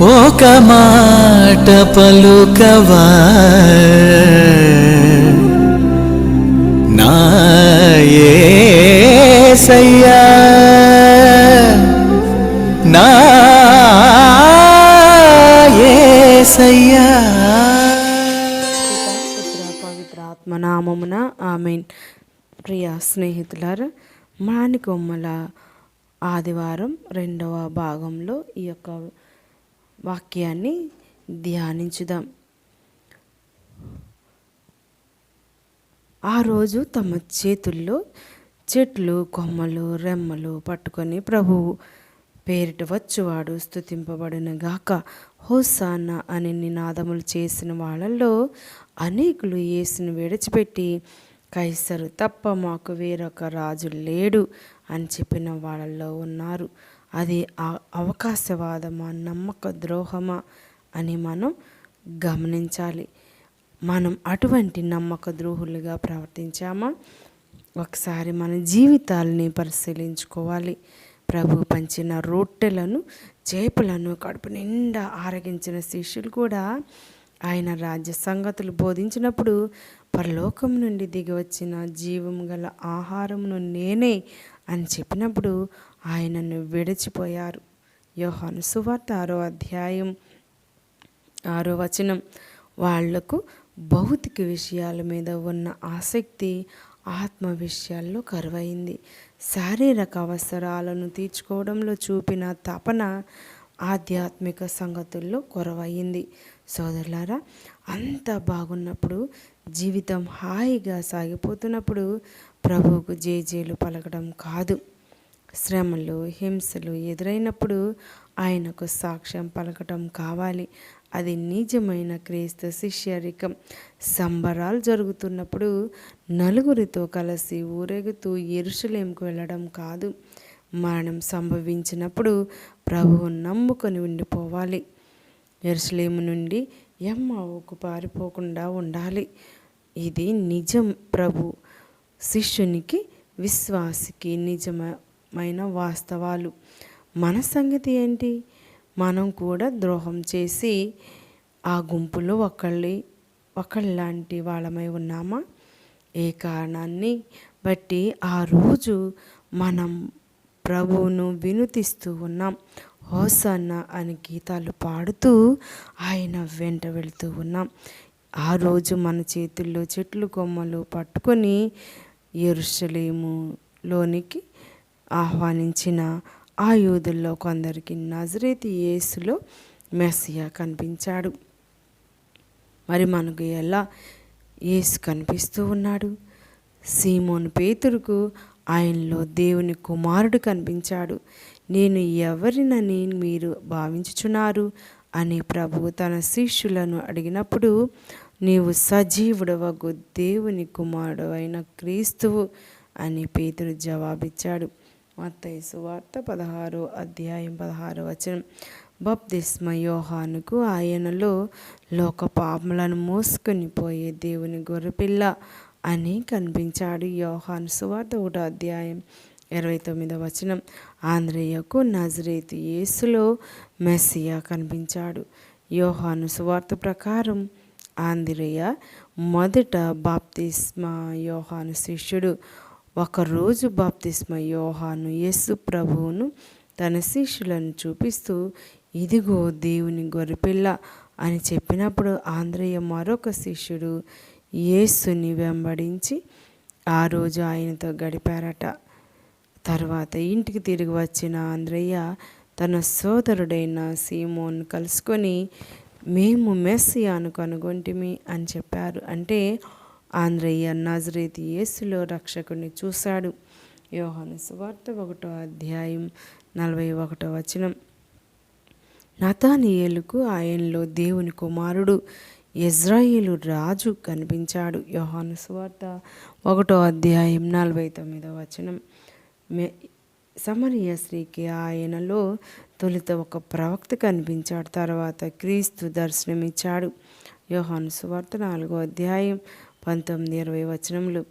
ఒక మాట పలుకవా? నా నాయసయ్యా నా ఆమెన్. ప్రియ స్నేహితులారా మానికొమ్మల ఆదివారం రెండవ భాగంలో ఈ యొక్క వాక్యాన్ని ధ్యానించుదాం. ఆ రోజు తమ చేతుల్లో చెట్లు కొమ్మలు రెమ్మలు పట్టుకొని ప్రభువు పేరిట వచ్చువాడు స్థుతింపబడిన గాక. హోసాన్న అని నినాదములు చేసిన వాళ్ళల్లో అనేకులు యేసును విడిచిపెట్టి కైసరు తప్ప మాకు వేరొక రాజు లేడు అని చెప్పిన వాళ్ళల్లో ఉన్నారు. అది అవకాశవాదమా నమ్మక ద్రోహమా అని మనం గమనించాలి. మనం అటువంటి నమ్మక ద్రోహులుగా ప్రవర్తించామా? ఒకసారి మన జీవితాలని పరిశీలించుకోవాలి. ప్రభు పంచిన రొట్టెలను చేపలను కడుపు నిండా ఆరగించిన శిష్యులు కూడా ఆయన రాజ్య సంగతులు బోధించినప్పుడు పరలోకం నుండి దిగి వచ్చిన జీవం గల ఆహారమును నేనే అని చెప్పినప్పుడు ఆయనను విడిచిపోయారు. యోహాను సువార్త ఆరో అధ్యాయం ఆరో వచనం. వాళ్ళకు భౌతిక విషయాల మీద ఉన్న ఆసక్తి ఆత్మ విషయాల్లో కరువైంది. శారీరక అవసరాలను తీర్చుకోవడంలో చూపిన తపన ఆధ్యాత్మిక సంగతుల్లో కొరవయింది సోదరులారా అంత బాగున్నప్పుడు జీవితం హాయిగా సాగిపోతున్నప్పుడు ప్రభువుకు జేజేలు పలకడం కాదు. శ్రమలు హింసలు ఎదురైనప్పుడు ఆయనకు సాక్ష్యం పలకటం కావాలి. అది నిజమైన క్రీస్తు శిష్యరికం సంబరాలు జరుగుతున్నప్పుడు నలుగురితో కలిసి ఊరేగుతూ ఎరుసలేంకు వెళ్ళడం కాదు. మరణం సంభవించినప్పుడు ప్రభువు నమ్ముకొని ఉండిపోవాలి. ఎరుసలేము నుండి ఎమ్మవుకు పారిపోకుండా ఉండాలి. ఇది నిజం. ప్రభు శిష్యునికి విశ్వాసికి నిజమ మైన వాస్తవాలు. మన సంగతి ఏంటి? మనం కూడా ద్రోహం చేసి ఆ గుంపులో ఒకళ్ళి ఒకళ్ళలాంటి వాళ్ళమై ఉన్నామా? ఏ కారణాన్ని బట్టి ఆ రోజు మనం ప్రభువును వినుతిస్తూ ఉన్నాం. హోసన్న అని గీతాలు పాడుతూ ఆయన వెంట వెళుతూ ఉన్నాం. ఆ రోజు మన చేతుల్లో చెట్లు కొమ్మలు పట్టుకొని ఎరుషలేములోనికి ఆహ్వానించిన ఆ యూదుల్లో కొందరికి నజరేతి యేసులో మెస్సియా కనిపించాడు. మరి మనకు ఎలా యేసు కనిపిస్తూ ఉన్నాడు? సీమోను పేతురుకు ఆయనలో దేవుని కుమారుడు కనిపించాడు. నేను ఎవరినని మీరు భావించుచున్నారు? అని ప్రభువు తన శిష్యులను అడిగినప్పుడు నీవు సజీవుడవగు దేవుని కుమారుడు అయిన క్రీస్తువు అని పేతురు జవాబిచ్చాడు. మత్తయి సువార్త పదహారు అధ్యాయం పదహారు వచనం. బప్తిస్మ యోహానుకు ఆయనలో లోక పాపములను మోసుకొని పోయే దేవుని గొర్రెపిల్ల అని కనిపించాడు యోహాను సువార్త ఒకటో అధ్యాయం ఇరవై తొమ్మిదవ వచనం. ఆంధ్రేయకు నజరేతు యేసులో మెస్సియా కనిపించాడు. యోహాను సువార్త ప్రకారం ఆంధ్రేయ మొదట బాప్తిస్మ యోహాను శిష్యుడు ఒకరోజు బాప్తిస్మ యోహాను యేసు ప్రభువును తన శిష్యులను చూపిస్తూ ఇదిగో దేవుని గొరిపిల్ల అని చెప్పినప్పుడు ఆంధ్రయ్య మరొక శిష్యుడు యేసుని వెంబడించి ఆ రోజు ఆయనతో గడిపారట. తర్వాత ఇంటికి తిరిగి వచ్చిన ఆంధ్రయ్య తన సోదరుడైన సీమోన్ కలుసుకొని మేము మెస్సియాను కనుగొంటిమి అని చెప్పారు. అంటే ఆంధ్రయ్య నజరేతి యేసులో రక్షకుని చూశాడు. యోహాను సువార్త ఒకటో అధ్యాయం నలభై ఒకటో వచనం. నతానియేలుకు ఆయనలో దేవుని కుమారుడు ఇజ్రాయేలు రాజు కనిపించాడు. యోహాను సువార్త ఒకటో అధ్యాయం నలభై తొమ్మిదో వచనం. మే సమరయ స్త్రీకి ఆయనలో తొలుత ఒక ప్రవక్త కనిపించాడు. తర్వాత క్రీస్తు దర్శనమిచ్చాడు. యోహాను సువార్త నాలుగో అధ్యాయం పంతొమ్మిది ఇరవై వచనములు.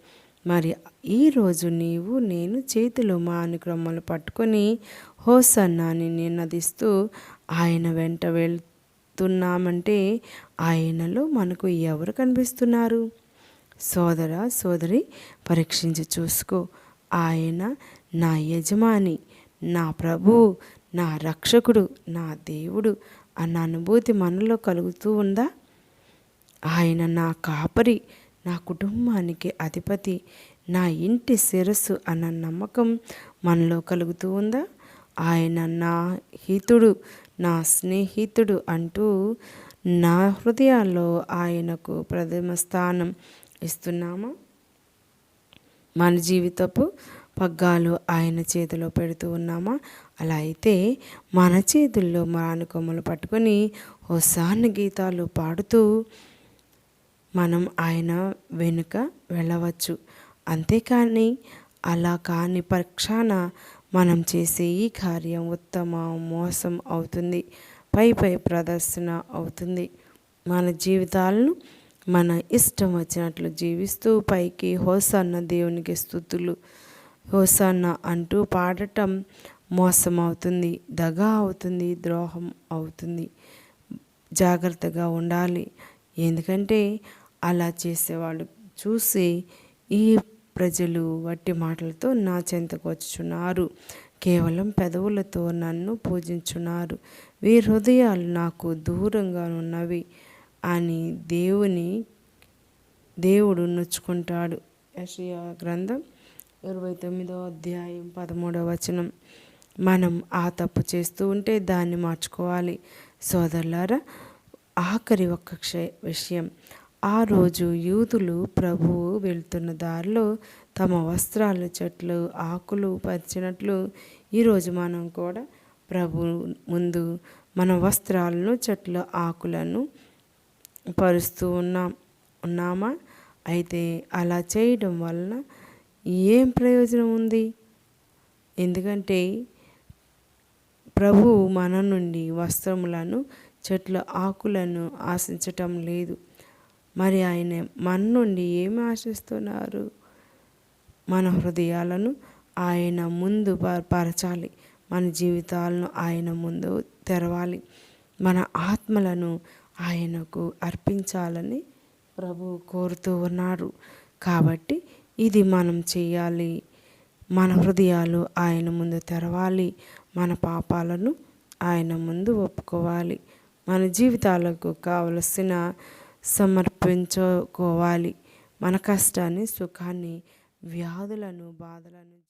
మరి ఈరోజు నీవు నేను చేతిలో మా అనుక్రమలు పట్టుకొని హోసన్నాని నిన్నదిస్తూ ఆయన వెంట వెళ్తున్నామంటే ఆయనలో మనకు ఎవరు కనిపిస్తున్నారు? సోదర సోదరి పరీక్షించి చూసుకో. ఆయన నా యజమాని నా ప్రభు నా రక్షకుడు నా దేవుడు అన్న అనుభూతి మనలో కలుగుతూ ఉందా? ఆయన నా కాపరి నా కుటుంబానికి అధిపతి నా ఇంటి శిరస్సు అన్న నమ్మకం మనలో కలుగుతూ ఉందా? ఆయన నా హితుడు నా స్నేహితుడు అంటూ నా హృదయాల్లో ఆయనకు ప్రథమ స్థానం ఇస్తున్నామా? మన జీవితపు పగ్గాలు ఆయన చేతిలో పెడుతూ ఉన్నామా? అలా అయితే మన చేతుల్లో మానుకొమ్మలు పట్టుకొని ఓ సాన గీతాలు పాడుతూ మనం ఆయన వెనుక వెళ్ళవచ్చు. అంతేకాని అలా కాని పక్షాన మనం చేసే ఈ కార్యం ఉత్తమ మోసం అవుతుంది. పై పై ప్రదర్శన అవుతుంది. మన జీవితాలను మన ఇష్టం వచ్చినట్లు జీవిస్తూ పైకి హోసన్న దేవునికి స్థుతులు హోసన్న అంటూ పాడటం మోసం అవుతుంది దగా అవుతుంది ద్రోహం అవుతుంది. జాగ్రత్తగా ఉండాలి. ఎందుకంటే అలా చేసేవాళ్ళు. చూసి ఈ ప్రజలు వట్టి మాటలతో నా చెంతకు వచ్చుచున్నారు. కేవలం పెదవులతో నన్ను పూజించున్నారు. వీరి హృదయాలు నాకు దూరంగా ఉన్నవి అని దేవుని దేవుడు నొచ్చుకుంటాడు. యషయా గ్రంథం ఇరవై తొమ్మిదో అధ్యాయం పదమూడవ వచనం. మనం ఆ తప్పు చేస్తూ ఉంటే దాన్ని మార్చుకోవాలి. సోదరులారా ఆఖరి ఒక్క క్షయ విషయం. ఆ రోజు యూదులు ప్రభువు వెళ్తున్న దారిలో తమ వస్త్రాలు చెట్లు ఆకులు పరిచినట్లు ఈరోజు మనం కూడా ప్రభు ముందు మన వస్త్రాలను చెట్ల ఆకులను పరుస్తూ ఉన్నాం ఉన్నామా? అయితే అలా చేయడం వలన ఏం ప్రయోజనం ఉంది? ఎందుకంటే ప్రభు మన నుండి వస్త్రములను చెట్ల ఆకులను ఆశించటం లేదు. మరి ఆయన మన నుండి ఏమి ఆశిస్తున్నారు? మన హృదయాలను ఆయన ముందు పరచాలి. మన జీవితాలను ఆయన ముందు తెరవాలి. మన ఆత్మలను ఆయనకు అర్పించాలని ప్రభు కోరుతూ ఉన్నారు. కాబట్టి ఇది మనం చేయాలి. మన హృదయాలు ఆయన ముందు తెరవాలి. మన పాపాలను ఆయన ముందు ఒప్పుకోవాలి. మన జీవితాలకు కావలసిన సమర్పించుకోవాలి. మన కష్టాన్ని సుఖాన్ని వ్యాధులను బాధలను